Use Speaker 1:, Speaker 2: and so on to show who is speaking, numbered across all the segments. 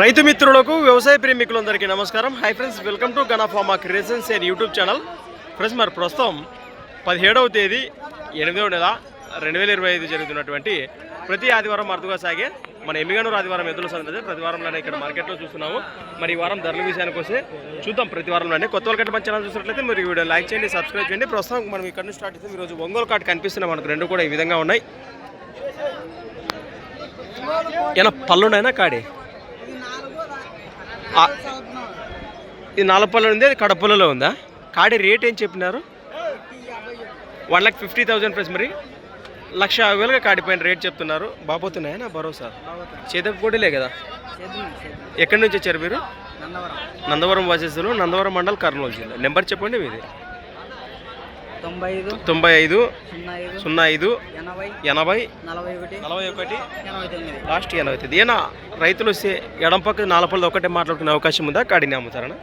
Speaker 1: రైతు మిత్రులకు వ్యవసాయ ప్రేమికులందరికీ నమస్కారం. Hi friends welcome to గనాఫామా creations and YouTube channel friends మరి ప్రస్తుతం పదిహేడవ తేదీ ఎనిమిదవ నెల రెండు వేల ఇరవై ఐదు జరుగుతున్నటువంటి ప్రతి ఆదివారం అరుదుగా సాగే మన ఎమ్మిగనూరు ఆదివారం ఎదురు సందడి ప్రతి వారంలోనే ఇక్కడ మార్కెట్లో చూస్తున్నాము. మరి ఈ వారం ధరల విషయానికి వస్తే చూద్దాం ప్రతి వారంలోనే. కొత్త వాళ్ళకంటే మంచి ఛానల్ చూసినట్లయితే మీరు వీడియో లైక్ చేయండి సబ్స్క్రైబ్ చేయండి. ప్రస్తుతం మనం ఇక్కడ నుంచి స్టార్ట్ చేస్తే ఈరోజు ఒంగోలు కార్డు కనిపిస్తున్నాం. మనకు రెండు కూడా ఈ విధంగా ఉన్నాయి. ఏమన్నా పళ్ళున్నాయినా కాడి? ఇది నాలుగు ఉంది అది కడపల్లలో ఉందా? కాడి రేట్ ఏం చెప్పినారు? One lakh fifty thousand plus మరి. లక్ష యాభై వేలుగా కాడిపోయిన రేట్ చెప్తున్నారు. బాబోతున్నాయా నా భరోసా? చేతపు కోటిలే కదా? ఎక్కడి నుంచి వచ్చారు మీరు? నందవరం వాసేసులు నందవరం మండల్ కర్నూలు జిల్లా. నెంబర్ చెప్పండి మీది.
Speaker 2: తొంభై ఐదు సున్నా ఐదు
Speaker 1: సున్నా ఐదు
Speaker 2: ఎనభై నలభై ఒకటి
Speaker 1: నలభై ఒకటి.
Speaker 2: ఎనభై తొమ్మిది.
Speaker 1: లాస్ట్ ఎనభై తేదీ ఏనా రైతులు వస్తే ఎడం పక్క నాలుపల్లి ఒకటే మాట్లాడుకునే అవకాశం ఉందా? కాడిని అమ్ముతారనా?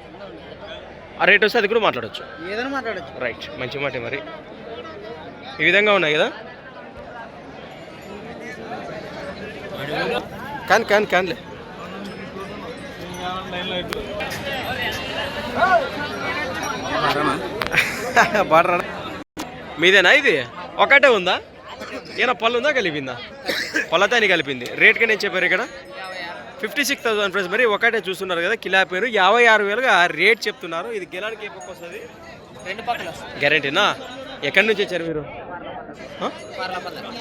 Speaker 1: ఆ రేట్ వస్తే అది కూడా మాట్లాడచ్చు.
Speaker 2: ఏదైనా మాట్లాడచ్చు.
Speaker 1: రైట్ మంచి మాట మరి. ఈ విధంగా ఉన్నాయి కదా? కాన్ కాన్ కాన్లే. బాడరా మీదేనా ఇది? ఒకటే ఉందా? ఏనా పళ్ళు ఉందా కలిపిందా? పళ్ళతాని కలిపింది. రేట్గా నేను చెప్పారు ఇక్కడ? ఫిఫ్టీ సిక్స్ థౌసండ్ ఫ్రెండ్స్ మరి ఒకటే చూస్తున్నారు కదా కిలా పేరు. యాభై ఆరు వేలుగా రేట్ చెప్తున్నారు. ఇది గెలానికి ఏ పక్క వస్తుంది?
Speaker 2: రెండు పక్కల
Speaker 1: గ్యారంటీనా ఎక్కడి నుంచి వచ్చారు మీరు?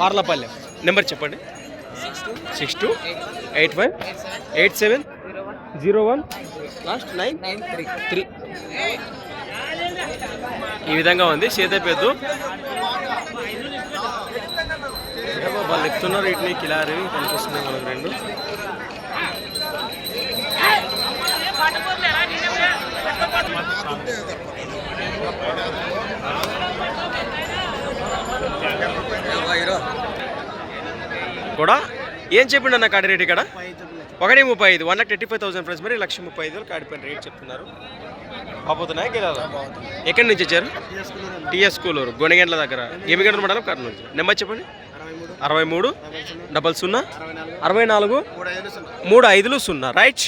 Speaker 1: పార్లపల్లె. నెంబర్ చెప్పండి. Six two eight five eight seven zero one last nine
Speaker 2: nine three
Speaker 1: three ఈ విధంగా ఉంది. సీతపెద్దు వాళ్ళు ఎక్కుతున్నారు. వీటిని కిలారి కనిపిస్తున్నాయి మనకు రెండు. కూడా ఏం చెప్పిండు అన్న కాడి రేట్ ఇక్కడ? ఒకటి ముప్పై ఐదు one lakh thirty five thousand friends. మరి లక్ష ముప్పై ఐదు కాడిపోయిన రేట్ చెప్తున్నారు. బాబోతున్నాయా ఎక్కడి నుంచి వచ్చారు? టీఎస్ స్కూలూరు గొనగండ్ల దగ్గర. ఎమిగండ్ల మండలం కర్నూలు నెంబర్ చెప్పండి. అరవై మూడు. డబల్ సున్నా. అరవై నాలుగు. మూడు ఐదులు సున్నా. రైట్.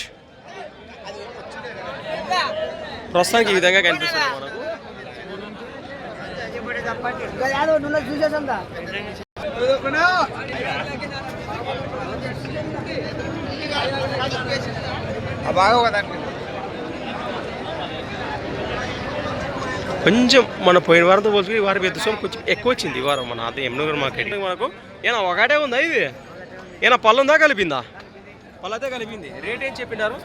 Speaker 1: ప్రస్తుతానికి ఈ విధంగా కనిపిస్తుంది మనకు.
Speaker 2: చూసేసంతా
Speaker 1: కొంచెం మన పోయిన వారంతో పోల్చుకుని ఈ వారం వ్యత్యాసం కొంచెం ఎక్కువ వచ్చింది ఈ వారం మన అదే ఎమ్నగర్ మార్కెట్ మనకు ఏనా ఒకటే ఉందా ఇది? ఏనా పళ్ళు ఉందా కలిపిందా? పళ్ళతే కలిపింది. రేట్ ఏం చెప్పినారు?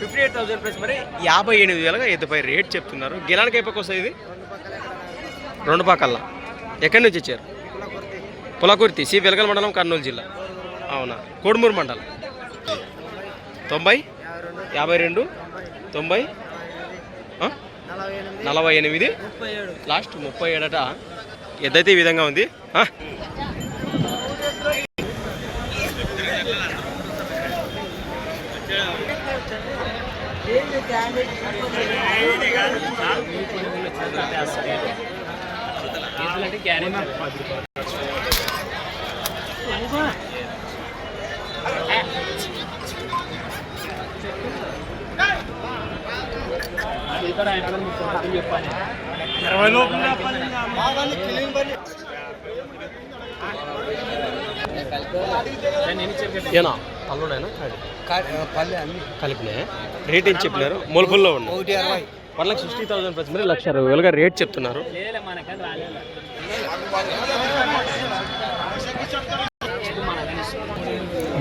Speaker 1: ఫిఫ్టీ ఎయిట్ థౌసండ్ ప్లస్ మరి యాభై ఎనిమిది వేలుగా ఎద్దుపై రేట్ చెప్తున్నారు. గిలానికి అయిపోయి వస్తుంది ఇది? రెండు పక్కల్లా. ఎక్కడి నుంచి వచ్చారు? పులకుర్తి. సి వెలగల్ మండలం కర్నూలు జిల్లా. అవునా. కోడుమూరు మండలం. తొంభై? యాభై రెండు? తొంభై? ఆ?
Speaker 2: నలభై ఎనిమిది.
Speaker 1: లాస్ట్ ముప్పై ఏడట. ఎద్దైతే ఈ విధంగా ఉంది. ఏనా? పళ్ళున్నాయినా
Speaker 2: పల్లె అన్ని
Speaker 1: కలిపినే. రేట్ ఏం చెప్పినారు? మొలుపుల్లో
Speaker 2: ఒకటి అరవై
Speaker 1: one lakh sixty thousand plus మరి లక్ష అరవై వేలుగా రేట్ చెప్తున్నారు.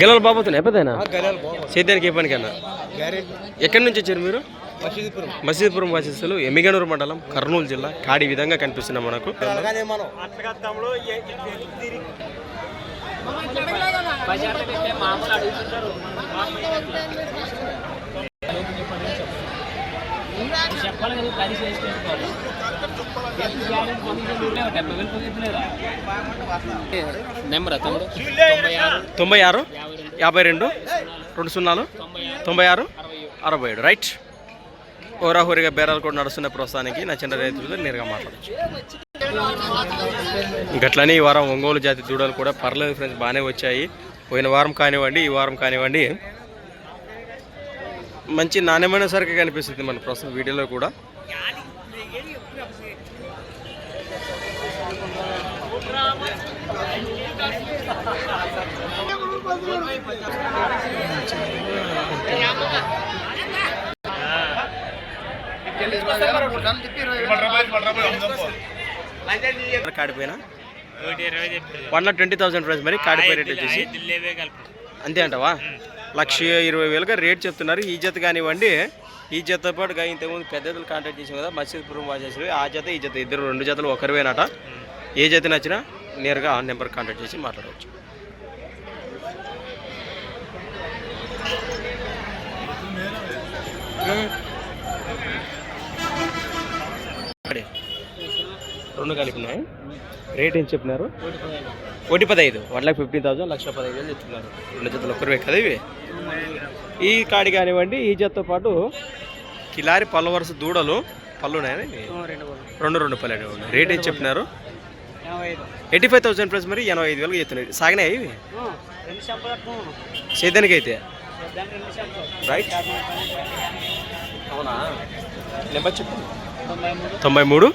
Speaker 1: గెలవలు బాబోతున్నాయి?
Speaker 2: గలాలు బాగుంది
Speaker 1: సేద్యానికి ఏ పనికన్నా? ఎక్కడి నుంచి వచ్చారు మీరు?
Speaker 2: మసీదుపురం.
Speaker 1: మసీద్పురం వాసిస్తులు ఎమ్మిగనూరు మండలం కర్నూలు జిల్లా కాడి విధంగా కనిపిస్తున్నాం మనకు.
Speaker 3: తొంభై ఆరు
Speaker 1: యాభై రెండు రెండు సున్నాలు తొంభై ఆరు అరవై ఏడు. రైట్ హోరాహోరీగా బేరాలు కూడా నడుస్తున్న ప్రస్తుతానికి నా చిన్న రైతులతో నేరుగా మాట్లాడచ్చు. గట్లనే ఈ వారం ఒంగోలు జాతి దూడలు కూడా పర్లేదు ఫ్రెండ్స్ బాగానే వచ్చాయి. పోయిన వారం కానివ్వండి ఈ వారం కానివ్వండి మంచి నాణ్యమైన సరికి కనిపిస్తుంది మన ప్రస్తుతం వీడియోలో కూడా. కాడిపోయినా one lakh twenty thousand price మరి కాడిపోయి రేట్ వచ్చేసి. అంతే అంటవా? లక్ష ఇరవై వేలుగా రేట్ చెప్తున్నారు. ఈ జత కానివ్వండి ఈ జత పాటుగా ఇంతకుముందు పెద్ద కాంటాక్ట్ చేసాం కదా మసీద్పురం వాచేసి ఆ జత ఈ జత ఇద్దరు రెండు జతలు ఒకరివేనట. ఏ జత నచ్చినా నేరుగా ఆ నెంబర్ కాంటాక్ట్ చేసి మాట్లాడవచ్చు. అడే. రెండు కలిపి ఉన్నాయి. రేట్ ఏం చెప్పినారు? ఒకటి పదహైదు. వన్ లాక్ ఫిఫ్టీన్ థౌసండ్ లక్ష పదహైదు వేలు చెప్తున్నారు రెండు జతలు ఒక్కరివే కదా ఇవి? ఈ కాడి కానివ్వండి ఈ జతతో పాటు కిలారి పళ్ళ వరుస దూడలు పళ్ళు ఉన్నాయా ఇవి? రెండు రెండు పళ్ళు రేట్ ఏం చెప్పినారు? ఎయిటీ ఫైవ్ థౌసండ్ ప్లస్ మరి ఎనభై ఐదు వేలకు చెప్తున్నాయి సాగినాయి ఇవి? సేద్యానికి అయితే రైట్. అవునా? నెంబర్ చెప్పు. తొంభై మూడు.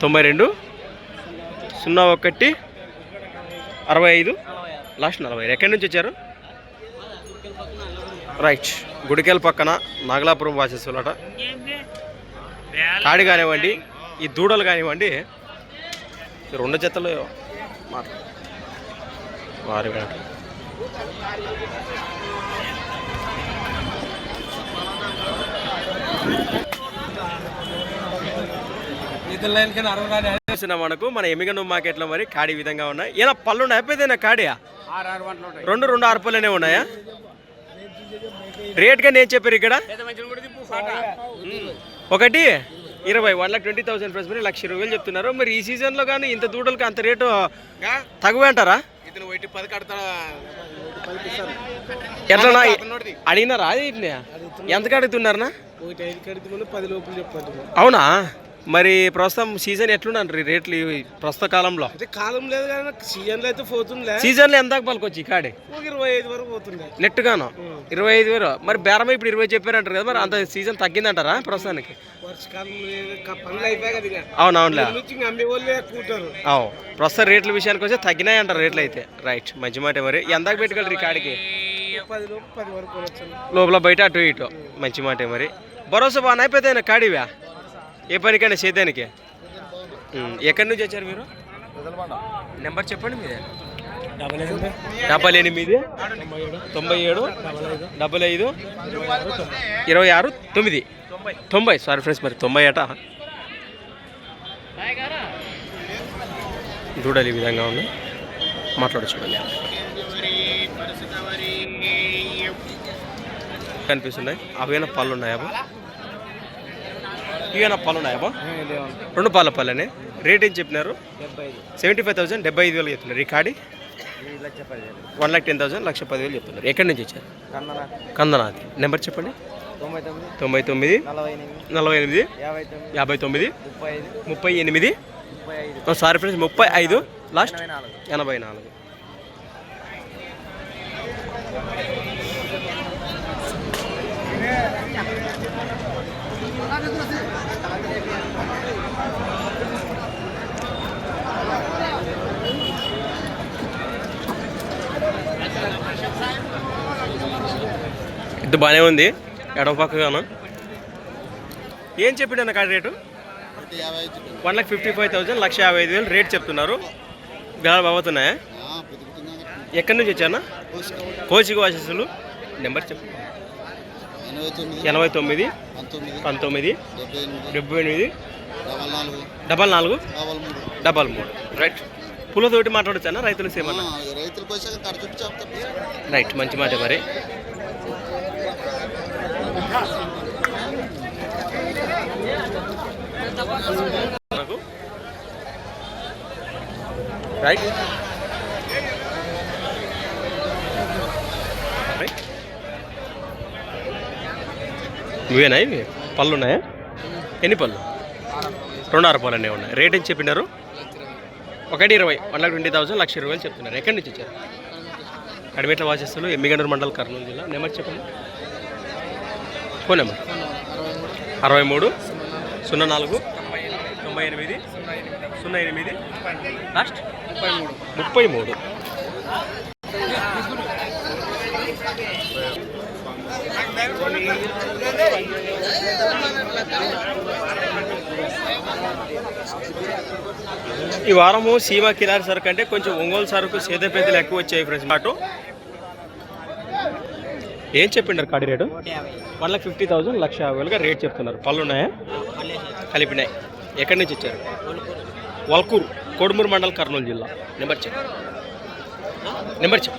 Speaker 1: తొంభై రెండు సున్నా ఒకటి అరవై ఐదు లాస్ట్ నలభై ఎక్కడి నుంచి వచ్చారు? రైట్ గుడికెల్ పక్కన నాగలాపురం వాసేసులట కాడి కానివ్వండి ఈ దూడలు కానివ్వండి ఈ రెండు జతలు మాట వారి మనకు మన ఎమిగను మార్కెట్లో మరి కాడి విధంగా ఉన్నాయి. ఏనా పళ్ళు ఉన్నాయి? అయిపోయిందేనా కాడియా రెండు రెండు ఆరు పళ్ళనే ఉన్నాయా? రేట్గా నేను చెప్పారు ఇక్కడ. ఒకటి ఇరవై one lakh twenty thousand plus మరి లక్ష ఇరవై వేలు చెప్తున్నారు. మరి ఈ సీజన్లో కానీ ఇంత దూడలకి అంత రేటు తక్కువే అంటారా? ఎట్లా అడిగినారా
Speaker 2: లోపల చెప్పండి.
Speaker 1: అవునా? మరి ప్రస్తుతం సీజన్ ఎట్లున్నారు రేట్లు ప్రస్తుత కాలంలో?
Speaker 2: కాలం లేదు కానీ సీజన్లో అయితే పోతుండే
Speaker 1: సీజన్లో ఎంత పలుకొచ్చి కాడి?
Speaker 2: ఇరవై ఐదు వరకు పోతుండే.
Speaker 1: నెట్గాను ఇరవై ఐదు వేలు. మరి బేరం ఇప్పుడు ఇరవై చెప్పారంటారు కదా మరి అంత సీజన్ తగ్గిందంటారా ప్రస్తుతానికి. అవునవునులే. అవు. ప్రస్తుత రేట్ల విషయానికి వస్తే తగ్గినాయి అంటారు రేట్లు అయితే. రైట్. మంచి మాట మరి. ఎందాక పెట్టుకోవాలి ఈ కాడికి? లోపల బయట అటు ఇటు. మంచి మాట మరి. భరోసా బాగా అయిపోతాయి కాడివా? ఏ పనికైనా సేద్యానికి ఎక్కడి నుంచి వచ్చారు మీరు? నెంబర్ చెప్పండి మీదే.
Speaker 2: డబల్ ఎనిమిది
Speaker 1: ఎనిమిది తొంభై ఏడు డబల్ ఐదు ఇరవై ఆరు తొమ్మిది. తొంభై సారీ ఫ్రెండ్స్ మరి తొంభై అట చూడాలి ఈ విధంగా ఉంది మాట్లాడచ్చు చూడండి. కనిపిస్తున్నాయి. అవేనా పళ్ళు ఉన్నాయా ఇవేనా పళ్ళు ఉన్నాయా? రెండు పాల పళ్ళనే రేట్ ఏం చెప్పినారు? సెవెంటీ ఫైవ్ థౌసండ్ డెబ్బై ఐదు వేలు చెప్తున్నారు. ఈ కాడి? వన్ లాక్ టెన్ థౌసండ్ లక్ష పదివేలు చెప్తున్నారు. ఎక్కడి నుంచి వచ్చారు? కందనాది నెంబర్ చెప్పండి.
Speaker 2: తొంభై తొమ్మిది. నలభై ఎనిమిది. యాభై తొమ్మిది. ముప్పై
Speaker 1: ఎనిమిది. సారీ ఫ్రెండ్స్ ముప్పై ఐదు. లాస్ట్?
Speaker 2: ఎనభై నాలుగు.
Speaker 1: ఇది బాగానే ఉంది. ఎడవ పక్కగాను. ఏం చెప్పిండు కాడి rate? One lakh fifty five thousand లక్ష యాభై ఐదు వేలు రేట్ చెప్తున్నారు. గాలి బాగుతున్నాయా? ఎక్కడి నుంచి వచ్చానా కోచికి వాసస్సులు నెంబర్ చెప్పు.
Speaker 4: ఎనభై తొమ్మిది పంతొమ్మిది డెబ్బై ఎనిమిది డబల్ నాలుగు
Speaker 1: డబల్
Speaker 4: మూడు.
Speaker 1: రైట్. పూలతోటి మాట్లాడొచ్చానా? రైతులు సేమన్నా
Speaker 4: రైతులకు వచ్చాక
Speaker 1: రైట్ మంచి మాట మరి. రైట్. ఇవేనా ఇవి? పళ్ళు ఉన్నాయా? ఎన్ని పళ్ళు? రెండు ఆరు పళ్ళు ఉన్నాయి. రేట్ ఏం చెప్పినారు? ఒకటి ఇరవై వన్ లాక్ ట్వంటీ థౌసండ్ లక్ష ఇరవై చెప్తున్నారు. ఎక్కడి నుంచి వచ్చారు? కడిమెట్ల వాసిస్తులు ఎమ్మిగండూరు మండల్ కర్నూలు జిల్లా. నెంబర్ చెప్పండి. Phone number. అరవై మూడు సున్నా నాలుగు తొంభై ఎనిమిది సున్నా ఎనిమిది. లాస్ట్? ముప్పై మూడు. ముప్పై మూడు. ఈ వారము సీమా కిరారి సరుకు అంటే కొంచెం ఒంగోలు సరుకు సేద పెద్దలు ఎక్కువ వచ్చాయి ఫ్రెండ్స్ మాట. ఏం చెప్పిండారు కాడి rate? One lakh fifty thousand లక్ష యాభై వేలుగా రేట్ చెప్తున్నారు. పళ్ళు ఉన్నాయా కలిపినాయి. ఎక్కడి నుంచి వచ్చారు? వల్కూరు కోడుమూరు మండల్ కర్నూలు జిల్లా. నెంబర్ చెప్. నెంబర్ చెప్.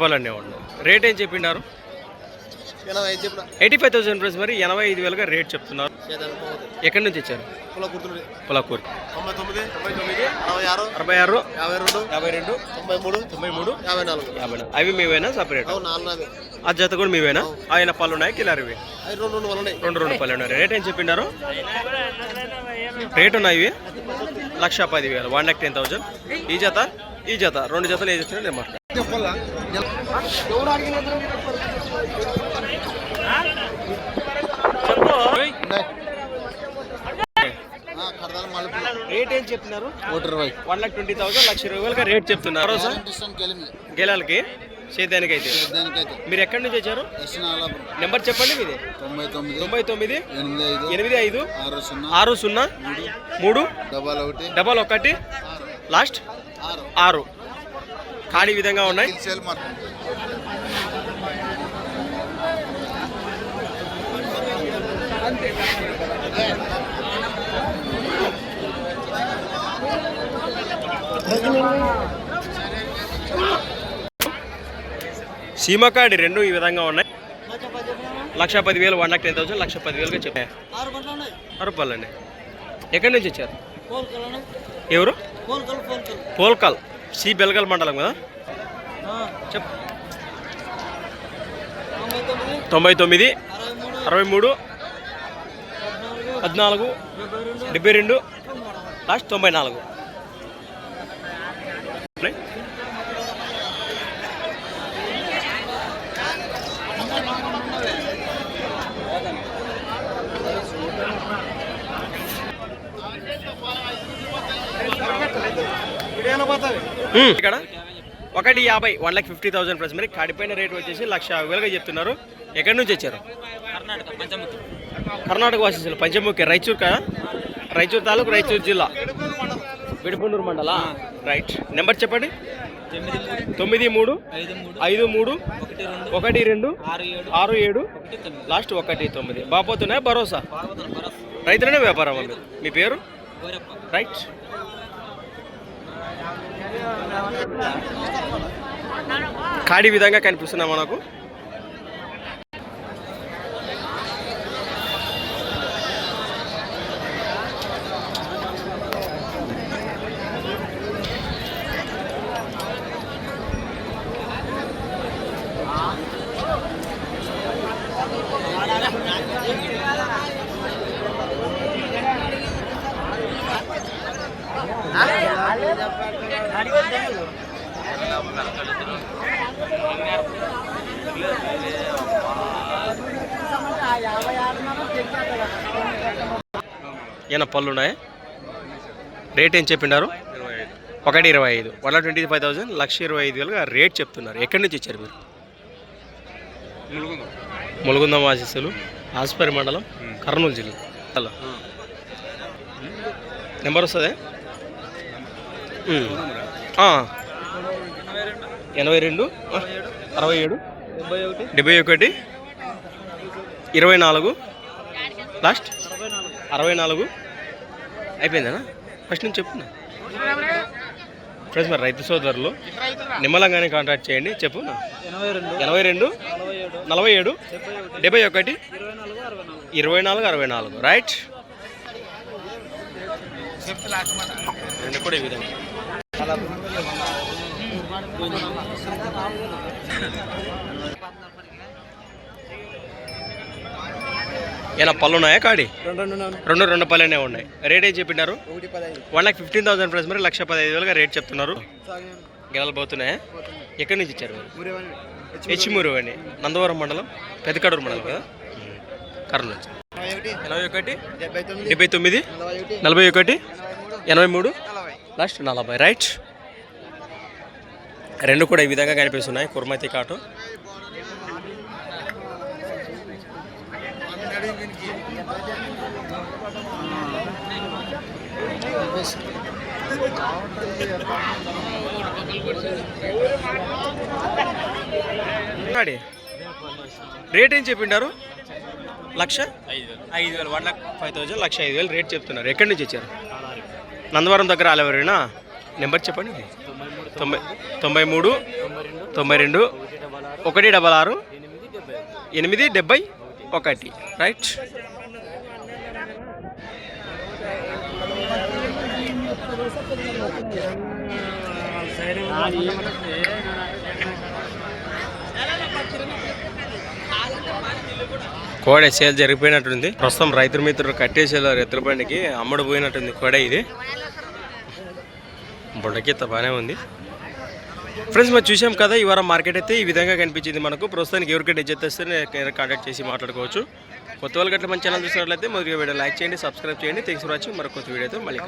Speaker 1: పళ్ళన్నీ ఉన్నాయి రేట్ ఏం చెప్పిండారు
Speaker 4: ఎనభై ఐదు చెప్పిన.
Speaker 1: ఎయిటీ ఫైవ్ థౌసండ్ ప్రైస్ మరి ఎనభై ఐదు వేలుగా రేట్ చెప్తున్నారు. ఎక్కడి నుంచి
Speaker 4: గుర్తులు
Speaker 1: పొలాకూరు.
Speaker 4: తొంభై తొమ్మిది తొంభై తొమ్మిది అరవై ఆరు
Speaker 1: అరవై ఆరు
Speaker 4: యాభై రెండు
Speaker 1: యాభై రెండు
Speaker 4: తొంభై మూడు
Speaker 1: తొంభై మూడు
Speaker 4: యాభై నాలుగు.
Speaker 1: యాభై నాలుగు. అవి మీవేనా సపరేట్? ఆ జత కూడా మీవేనా? ఆయన పళ్ళు ఉన్నాయి కిలారివి
Speaker 4: రెండు రెండు ఉన్నాయి
Speaker 1: రెండు రెండు పళ్ళు ఉన్నాయి. రేట్ ఏం చెప్పిండారు రేట్ ఉన్నాయి ఇవి? లక్ష పది వేలు వన్ లాక్ టెన్ థౌసండ్ ఈ జత? ఈ జత రెండు జతలు ఏ చెప్తున్నా నేను రేట్ ఏం చెప్తున్నారు? వన్ లాక్ ట్వంటీ థౌసండ్ లక్ష ఇరవై వేలుగా రేట్ చెప్తున్నారు. గెలాలకి సేద్యానికి అయితే మీరు ఎక్కడి నుంచి వచ్చారు? నెంబర్ చెప్పండి మీది.
Speaker 4: తొంభై తొమ్మిది
Speaker 1: తొంభై తొమ్మిది
Speaker 4: ఎనిమిది ఐదు
Speaker 1: ఎనిమిది ఐదు
Speaker 4: ఆరు సున్నా
Speaker 1: ఆరు సున్నా మూడు
Speaker 4: డబల్ ఒకటి
Speaker 1: డబల్ ఒకటి లాస్ట్.
Speaker 4: ఆరు.
Speaker 1: ఆరు ఖాళీ విధంగా ఉన్నాయి. సీమకాడి రెండు ఈ విధంగా ఉన్నాయి. లక్ష పదివేలు వన్ లాక్ టెన్ థౌసండ్ లక్ష పదివేలుగా రూపాయలు అండి ఎక్కడి నుంచి వచ్చారు? ఎవరు?
Speaker 2: పోల్కల్
Speaker 1: సి బెల్గల్ మండలం కదా? చెప్
Speaker 2: తొంభై తొమ్మిది. అరవై మూడు. పద్నాలుగు డెబ్బై రెండు
Speaker 1: లాస్ట్ తొంభై నాలుగు. ఇక్కడ ఒకటి యాభై one lakh fifty thousand plus మరి కాడిపోయిన రేట్ వచ్చేసి లక్ష యాభై వేలుగా చెప్తున్నారు. ఎక్కడి నుంచి వచ్చారు?
Speaker 2: కర్ణాటక
Speaker 1: వాసిస్తులు పంచముఖి రాయచూర్ కదా రాయచూర్ తాలూకు రాయచూర్ జిల్లా. విడుపుండూరు మండల? రైట్. నెంబర్ చెప్పండి.
Speaker 2: తొమ్మిది మూడు. ఐదు మూడు. ఒకటి రెండు. ఆరు ఏడు.
Speaker 1: లాస్ట్ ఒకటి తొమ్మిది. బాపోతున్నాయి భరోసా? రైతులనే వ్యాపారం మీ పేరు?
Speaker 2: గోరప్ప.
Speaker 1: రైట్. ఖాళీ విధంగా కనిపిస్తున్నాయి మనకు ఏనా పళ్ళు ఉన్నాయా? రేట్ ఏం చెప్పిండారు? ఒకటి ఇరవై ఐదు. One lakh twenty five thousand లక్ష ఇరవై ఐదు వేలుగా రేట్ చెప్తున్నారు. ఎక్కడి నుంచి ఇచ్చారు మీరు? ములుగుందం వాసిస్తులు ఆసుపత్రి మండలం కర్నూలు జిల్లా. హలో. నెంబర్ వస్తుంది? ఎనభై రెండు అరవై ఏడు
Speaker 2: డెబ్బై ఒకటి
Speaker 1: ఇరవై నాలుగు లాస్ట్?
Speaker 2: అరవై నాలుగు.
Speaker 1: అయిపోయిందనా? ఫస్ట్ నుంచి చెప్పున్నా ఫ్రెండ్స్ మరి రైతు సోదరులు నిమ్మలంగానే కాంటాక్ట్ చేయండి. చెప్పు
Speaker 2: ఎనభై రెండు నలభై ఏడు డెబ్బై ఒకటి ఇరవై నాలుగు అరవై నాలుగు.
Speaker 1: రైట్? రెండు కూడా ఈ విధంగా. ఏనా పళ్ళు ఉన్నాయా కాడి?
Speaker 2: రెండు రెండు
Speaker 1: పళ్ళనే ఉన్నాయి. రేట్ ఏం చెప్పినారు one lakh fifteen thousand price మరి లక్ష పదహైదు వేలుగా రేట్ చెప్తున్నారు. గెలలు పోతున్నాయా? ఎక్కడి నుంచి ఇచ్చారు మీరు హెచ్మూరు అని నందవరం మండలం పెదకడూరు మండలం కదా? కర్నూలు నుంచి. ఎనభై ఒకటి?
Speaker 2: డెబ్బై తొమ్మిది. నలభై ఒకటి.
Speaker 1: ఎనభై మూడు? లాస్ట్ నలభై. రైట్ రెండు కూడా ఈ విధంగా కనిపిస్తున్నాయి. కుర్మతి కాటు. రేట్ ఏం చెప్పిండారు? లక్ష? ఐదు వేలు వన్ లాక్ ఫైవ్ థౌజండ్ లక్ష ఐదు వేలు రేట్ చెప్తున్నారు. ఎక్కడి నుంచి వచ్చారు? నందవరం దగ్గర అలవరేనా నెంబర్ చెప్పండి. తొంభై తొంభై మూడు తొంభై రెండు ఒకటి డబల్ ఆరు ఎనిమిది డెబ్బై ఒకటి రైట్? కోడ సేల్ జరిగిపోయినట్టుంది. ప్రస్తుతం రైతు మిత్రులు కట్టేసేలారు ఎత్తుల బండికి అమ్మడు పోయినట్టుంది ఇది. బుడ్డకిత్త బాగానే ఉంది. ఫ్రెండ్స్ మరి చూసాం కదా ఈ వారం మార్కెట్ అయితే ఈ విధంగా కనిపించింది మనకు. ప్రస్తుతానికి ఎవరికైతే ఇచ్చేస్తే కాంటాక్ట్ చేసి మాట్లాడుకోవచ్చు. కొత్త వాళ్ళు గట్ల మన ఛానల్ చూసినట్లయితే మొదటి వీడియో లైక్ చేయండి సబ్స్క్రైబ్ చేయండి. థ్యాంక్స్ ఫర్ వాచింగ్ మరి కొత్త వీడియోతో మళ్ళీ